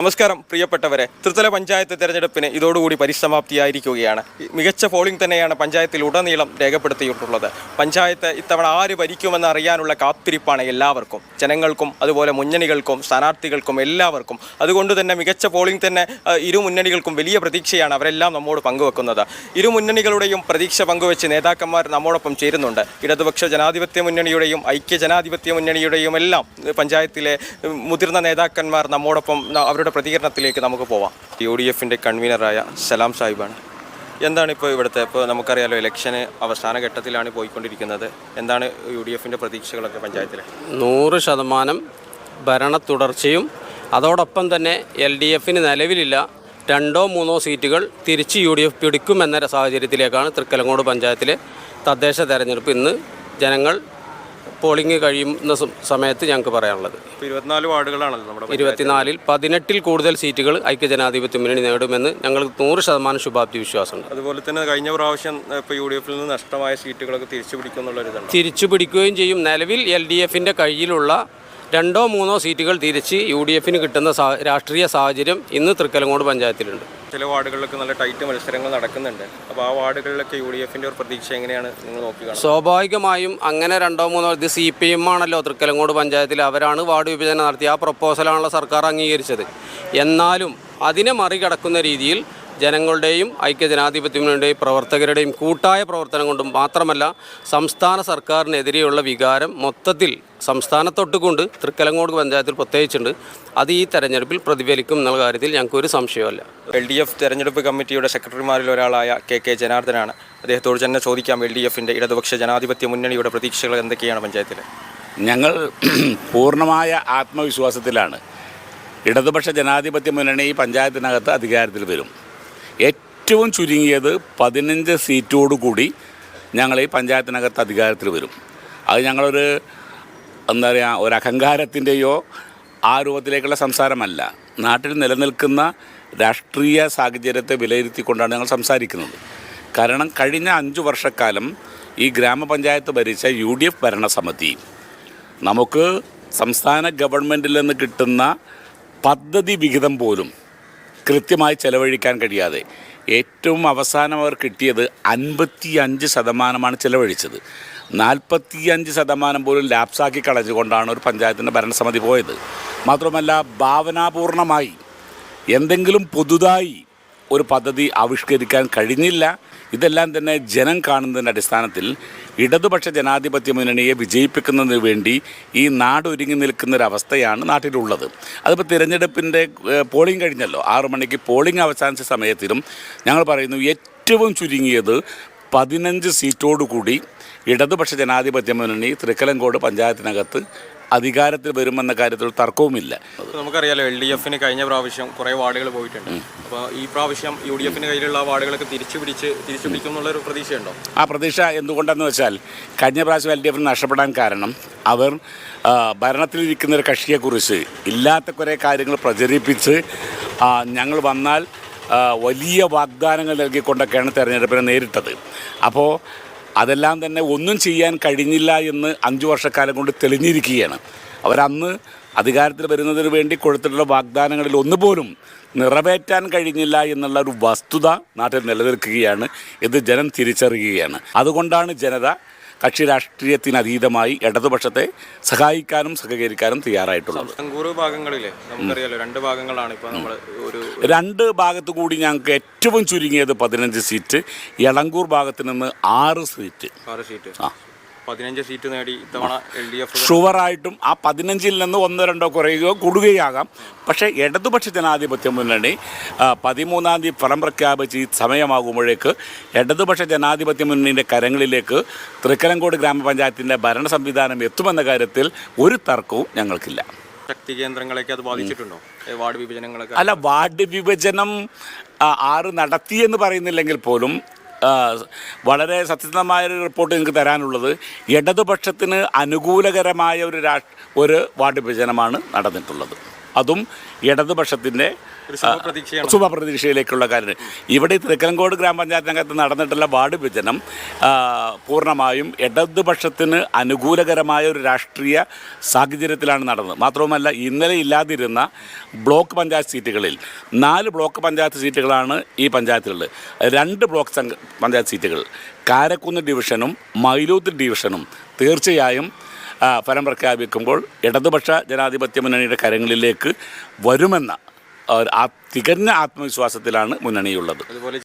നമസ്കാരം പ്രിയപ്പെട്ടവരെ. തൃത്തല പഞ്ചായത്ത് തെരഞ്ഞെടുപ്പിന് ഇതോടുകൂടി പരിസമാപ്തിയായിരിക്കുകയാണ്. മികച്ച പോളിംഗ് തന്നെയാണ് പഞ്ചായത്തിൽ ഉടനീളം രേഖപ്പെടുത്തിയിട്ടുള്ളത്. പഞ്ചായത്ത് ഇത്തവണ ആര് ഭരിക്കുമെന്ന് അറിയാനുള്ള കാത്തിരിപ്പാണ് എല്ലാവർക്കും. ജനങ്ങൾക്കും അതുപോലെ മുന്നണികൾക്കും സ്ഥാനാർത്ഥികൾക്കും എല്ലാവർക്കും. അതുകൊണ്ട് തന്നെ മികച്ച പോളിംഗ് തന്നെ ഇരു മുന്നണികൾക്കും വലിയ പ്രതീക്ഷയാണ് അവരെല്ലാം നമ്മോട് പങ്കുവെക്കുന്നത്. ഇരു മുന്നണികളുടെയും പ്രതീക്ഷ പങ്കുവെച്ച് നേതാക്കന്മാർ നമ്മോടൊപ്പം ചേരുന്നുണ്ട്. ഇടതുപക്ഷ ജനാധിപത്യ മുന്നണിയുടെയും ഐക്യ ജനാധിപത്യ മുന്നണിയുടെയും എല്ലാം പഞ്ചായത്തിലെ മുതിർന്ന നേതാക്കന്മാർ നമ്മോടൊപ്പം ന- അവരുടെ പ്രതികരണത്തിലേക്ക് നമുക്ക് പോവാം. യു ഡി എഫിന്റെ കൺവീനറായ സലാം സാഹിബാണ്. എന്താണ് ഇപ്പോൾ ഇവിടുത്തെ ഇപ്പോൾ നമുക്കറിയാലോ ഇലക്ഷന് അവസാന ഘട്ടത്തിലാണ് പോയിക്കൊണ്ടിരിക്കുന്നത്. എന്താണ് യു ഡി എഫിന്റെ പ്രതീക്ഷകളൊക്കെ പഞ്ചായത്തിൽ നൂറ് ശതമാനം ഭരണ തുടർച്ചയും അതോടൊപ്പം തന്നെ എൽ ഡി എഫിന് നിലവിലില്ല രണ്ടോ മൂന്നോ സീറ്റുകൾ തിരിച്ച് യു ഡി എഫ് പിടിക്കുമെന്ന സാഹചര്യത്തിലേക്കാണ് തൃക്കലങ്ങോട് പഞ്ചായത്തിലെ തദ്ദേശ തെരഞ്ഞെടുപ്പ്. ഇന്ന് ജനങ്ങൾ പോളിംഗ് കഴിയുന്ന സമയത്ത് ഞങ്ങൾക്ക് പറയാനുള്ളത്. ഇരുപത്തിനാല് വാർഡുകളാണല്ലോ നമ്മുടെ. ഇരുപത്തിനാലിൽ പതിനെട്ടിൽ കൂടുതൽ സീറ്റുകൾ ഐക്യജനാധിപത്യ മുന്നണി നേടുമെന്ന് ഞങ്ങൾക്ക് നൂറ് ശതമാനം ശുഭാപ്തി വിശ്വാസമുണ്ട്. അതുപോലെ തന്നെ കഴിഞ്ഞ പ്രാവശ്യം ഇപ്പോൾ യു ഡി എഫിൽ നിന്ന് നഷ്ടമായ സീറ്റുകളൊക്കെ തിരിച്ചു പിടിക്കുന്നുള്ളൊരിതുണ്ട് തിരിച്ചു പിടിക്കുകയും ചെയ്യും. നിലവിൽ എൽ ഡി എഫിന്റെ കയ്യിലുള്ള രണ്ടോ മൂന്നോ സീറ്റുകൾ തിരിച്ച് യു ഡി എഫിന് കിട്ടുന്ന സാ- രാഷ്ട്രീയ സാഹചര്യം ഇന്ന് തൃക്കലങ്ങോട് പഞ്ചായത്തിലുണ്ട്. ചില വാർഡുകളിലൊക്കെ നല്ല ടൈറ്റ് മത്സരങ്ങൾ നടക്കുന്നുണ്ട്. അപ്പോൾ ആ വാർഡുകളിലൊക്കെ യു ഡി എഫിന്റെ ഒരു പ്രതീക്ഷ എങ്ങനെയാണ് നിങ്ങൾ നോക്കുക സ്വാഭാവികമായും അങ്ങനെ രണ്ടോ മൂന്നോ ഇത് സി പി എം ആണല്ലോ തൃക്കലങ്ങോട് പഞ്ചായത്തിൽ. അവരാണ് വാർഡ് വിഭജനം നടത്തി ആ പ്രപ്പോസലാണല്ലോ സർക്കാർ അംഗീകരിച്ചത്. എന്നാലും അതിനെ മറികടക്കുന്ന രീതിയിൽ ജനങ്ങളുടെയും ഐക്യജനാധിപത്യങ്ങളുടെയും മുന്നണിയുടെയും പ്രവർത്തകരുടെയും കൂട്ടായ പ്രവർത്തനം കൊണ്ടും മാത്രമല്ല സംസ്ഥാന സർക്കാരിനെതിരെയുള്ള വികാരം മൊത്തത്തിൽ സംസ്ഥാനത്തൊട്ടുകൊണ്ട് തൃക്കലങ്ങോട് പഞ്ചായത്തിൽ പ്രത്യേകിച്ചുണ്ട്. അത് ഈ തെരഞ്ഞെടുപ്പിൽ പ്രതിഫലിക്കും എന്നുള്ള കാര്യത്തിൽ ഞങ്ങൾക്ക് ഒരു സംശയമല്ല. എൽ ഡി എഫ് തെരഞ്ഞെടുപ്പ് കമ്മിറ്റിയുടെ സെക്രട്ടറിമാരിൽ ഒരാളായ കെ കെ ജനാർദ്ദനാണ്. അദ്ദേഹത്തോട് തന്നെ ചോദിക്കാം എൽ ഡി എഫിന്റെ ഇടതുപക്ഷ ജനാധിപത്യ മുന്നണിയുടെ പ്രതീക്ഷകൾ എന്തൊക്കെയാണ് പഞ്ചായത്തിൽ ഞങ്ങൾ പൂർണമായ ആത്മവിശ്വാസത്തിലാണ്. ഇടതുപക്ഷ ജനാധിപത്യ മുന്നണി ഈ പഞ്ചായത്തിനകത്ത് അധികാരത്തിൽ വരും. ഏറ്റവും ചുരുങ്ങിയത് പതിനഞ്ച് സീറ്റോടു കൂടി ഞങ്ങൾ ഈ പഞ്ചായത്തിനകത്ത് അധികാരത്തിൽ വരും. അത് ഞങ്ങളൊരു എന്താ പറയുക ഒരു അഹങ്കാരത്തിന്റെയോ ആ രൂപത്തിലേക്കുള്ള സംസാരമല്ല. നാട്ടിൽ നിലനിൽക്കുന്ന രാഷ്ട്രീയ സാഹചര്യത്തെ വിലയിരുത്തിക്കൊണ്ടാണ് ഞങ്ങൾ സംസാരിക്കുന്നത്. കാരണം കഴിഞ്ഞ അഞ്ച് വർഷക്കാലം ഈ ഗ്രാമപഞ്ചായത്ത് ഭരിച്ച യു ഡി എഫ് ഭരണസമിതി നമുക്ക് സംസ്ഥാന ഗവൺമെന്റിൽ നിന്ന് കിട്ടുന്ന പദ്ധതി വിഹിതം പോലും കൃത്യമായി ചെലവഴിക്കാൻ കഴിയാതെ ഏറ്റവും അവസാനം അവർ കിട്ടിയത് അൻപത്തി അഞ്ച് ശതമാനമാണ് ചിലവഴിച്ചത്. നാൽപ്പത്തി അഞ്ച് ശതമാനം പോലും ലാപ്സാക്കി കളഞ്ഞുകൊണ്ടാണ് ഒരു പഞ്ചായത്തിന്റെ ഭരണസമിതി പോയത്. മാത്രമല്ല ഭാവനാപൂർണമായി എന്തെങ്കിലും പുതുതായി ഒരു പദ്ധതി ആവിഷ്കരിക്കാൻ കഴിഞ്ഞില്ല. ഇതെല്ലാം തന്നെ ജനം കാണുന്നതിന്റെ അടിസ്ഥാനത്തിൽ ഇടതുപക്ഷ ജനാധിപത്യ മുന്നണിയെ വിജയിപ്പിക്കുന്നതിന് വേണ്ടി ഈ നാട് ഒരുങ്ങി നിൽക്കുന്ന ഒരു അവസ്ഥയാണ് നാട്ടിലുള്ളത്. അതിപ്പോൾ തിരഞ്ഞെടുപ്പിന്റെ പോളിംഗ് കഴിഞ്ഞല്ലോ. ആറു മണിക്ക് പോളിംഗ് അവസാനിച്ച സമയത്തിലും ഞങ്ങൾ പറയുന്നു ഏറ്റവും ചുരുങ്ങിയത് പതിനഞ്ച് സീറ്റോടുകൂടി ഇടതുപക്ഷ ജനാധിപത്യ മുന്നണി തൃക്കലങ്കോട് പഞ്ചായത്തിനകത്ത് അധികാരത്തിൽ വരുമെന്ന കാര്യത്തിൽ തർക്കവുമില്ല. നമുക്കറിയാലോ എൽ ഡി എഫിന് കഴിഞ്ഞ പ്രാവശ്യം കുറേ വാർഡുകൾ പോയിട്ടുണ്ട്. അപ്പോൾ ഈ പ്രാവശ്യം യു ഡി എഫിന് കയ്യിലുള്ള വാർഡുകളൊക്കെ തിരിച്ചു പിടിച്ച് തിരിച്ചു പിടിക്കും എന്നുള്ളൊരു പ്രതീക്ഷയുണ്ടോ? ആ പ്രതീക്ഷ എന്തുകൊണ്ടെന്ന് വെച്ചാൽ കഴിഞ്ഞ പ്രാവശ്യം എൽ ഡി എഫിന് നഷ്ടപ്പെടാൻ കാരണം അവർ ഭരണത്തിലിരിക്കുന്ന ഒരു കക്ഷിയെക്കുറിച്ച് ഇല്ലാത്ത കുറേ കാര്യങ്ങൾ പ്രചരിപ്പിച്ച് ഞങ്ങൾ വന്നാൽ വലിയ വാഗ്ദാനങ്ങൾ നൽകിക്കൊണ്ടൊക്കെയാണ് തെരഞ്ഞെടുപ്പിനെ നേരിട്ടത്. അപ്പോൾ അതെല്ലാം തന്നെ ഒന്നും ചെയ്യാൻ കഴിഞ്ഞില്ല എന്ന് അഞ്ചു വർഷക്കാലം കൊണ്ട് തെളിഞ്ഞിരിക്കുകയാണ്. അവരന്ന് അധികാരത്തിൽ വരുന്നതിന് വേണ്ടി കൊടുത്തിട്ടുള്ള വാഗ്ദാനങ്ങളിൽ ഒന്നുപോലും നിറവേറ്റാൻ കഴിഞ്ഞില്ല എന്നുള്ള ഒരു വസ്തുത നാട്ടിൽ നിലനിൽക്കുകയാണ്. ഇത് ജനം തിരിച്ചറിയുകയാണ്. അതുകൊണ്ടാണ് ജനത കക്ഷി രാഷ്ട്രീയത്തിനതീതമായി ഇടതുപക്ഷത്തെ സഹായിക്കാനും സഹകരിക്കാനും തയ്യാറായിട്ടുള്ളത്. ഭാഗങ്ങളിലെ നമുക്കറിയാലോ രണ്ട് ഭാഗങ്ങളാണ് ഇപ്പോൾ നമ്മൾ ഒരു രണ്ട് ഭാഗത്തു കൂടി ഞങ്ങൾക്ക് ഏറ്റവും ചുരുങ്ങിയത് പതിനഞ്ച് സീറ്റ് എളങ്കൂർ ഭാഗത്ത് നിന്ന് ആറ് സീറ്റ്. ആറ് സീറ്റ്. ആ. പതിനഞ്ച് സീറ്റ് നേടി ഇത്തവണ എൽ ഡി എഫ് ഷുവറായിട്ടും ആ പതിനഞ്ചിൽ നിന്ന് ഒന്നോ രണ്ടോ കുറയുകയോ കൂടുകയാകാം. പക്ഷേ ഇടതുപക്ഷ ജനാധിപത്യ മുന്നണി പതിമൂന്നാം തീയതി ഫലം പ്രഖ്യാപിച്ച് ഈ സമയമാകുമ്പോഴേക്ക് ഇടതുപക്ഷ ജനാധിപത്യ മുന്നണിയുടെ കരങ്ങളിലേക്ക് തൃക്കലങ്കോട് ഗ്രാമപഞ്ചായത്തിന്റെ ഭരണ സംവിധാനം എത്തുമെന്ന കാര്യത്തിൽ ഒരു തർക്കവും ഞങ്ങൾക്കില്ല. ശക്തി കേന്ദ്രങ്ങളൊക്കെ അത് ബാധിച്ചിട്ടുണ്ടോ? വാർഡ് വിഭജനങ്ങളൊക്കെ? അല്ല വാർഡ് വിഭജനം ആറ് നടത്തിയെന്ന് പറയുന്നില്ലെങ്കിൽ പോലും വളരെ സത്യസന്ധമായൊരു റിപ്പോർട്ട് നിങ്ങൾക്ക് തരാനുള്ളത്. ഇടതുപക്ഷത്തിന് അനുകൂലകരമായ ഒരു രാ ഒരു വാർഡ് വിഭജനമാണ് നടന്നിട്ടുള്ളത്. അതും ഇടതുപക്ഷത്തിന്റെ ശുഭപ്രതീക്ഷയിലേക്കുള്ള കാര്യം ഇവിടെ ഗ്രാമപഞ്ചായത്ത് ഗ്രാമപഞ്ചായത്തിനകത്ത് നടന്നിട്ടുള്ള വാർഡ് വിഭജനം പൂർണമായും ഇടതുപക്ഷത്തിന് അനുകൂലകരമായ ഒരു രാഷ്ട്രീയ സാഹചര്യത്തിലാണ് നടന്നത്. മാത്രവുമല്ല ഇന്നലെ ഇല്ലാതിരുന്ന ബ്ലോക്ക് പഞ്ചായത്ത് സീറ്റുകളിൽ നാല് ബ്ലോക്ക് പഞ്ചായത്ത് സീറ്റുകളാണ് ഈ പഞ്ചായത്തിലുള്ളത്. രണ്ട് ബ്ലോക്ക് പഞ്ചായത്ത് സീറ്റുകൾ കാരക്കുന്ന് ഡിവിഷനും മൈലൂത്ത് ഡിവിഷനും തീർച്ചയായും ഫലം പ്രഖ്യാപിക്കുമ്പോൾ ഇടതുപക്ഷ ജനാധിപത്യ മുന്നണിയുടെ കരങ്ങളിലേക്ക് വരുമെന്ന ആ, തികഞ്ഞ ആത്മവിശ്വാസത്തിലാണ് മുന്നണിയുള്ളത്.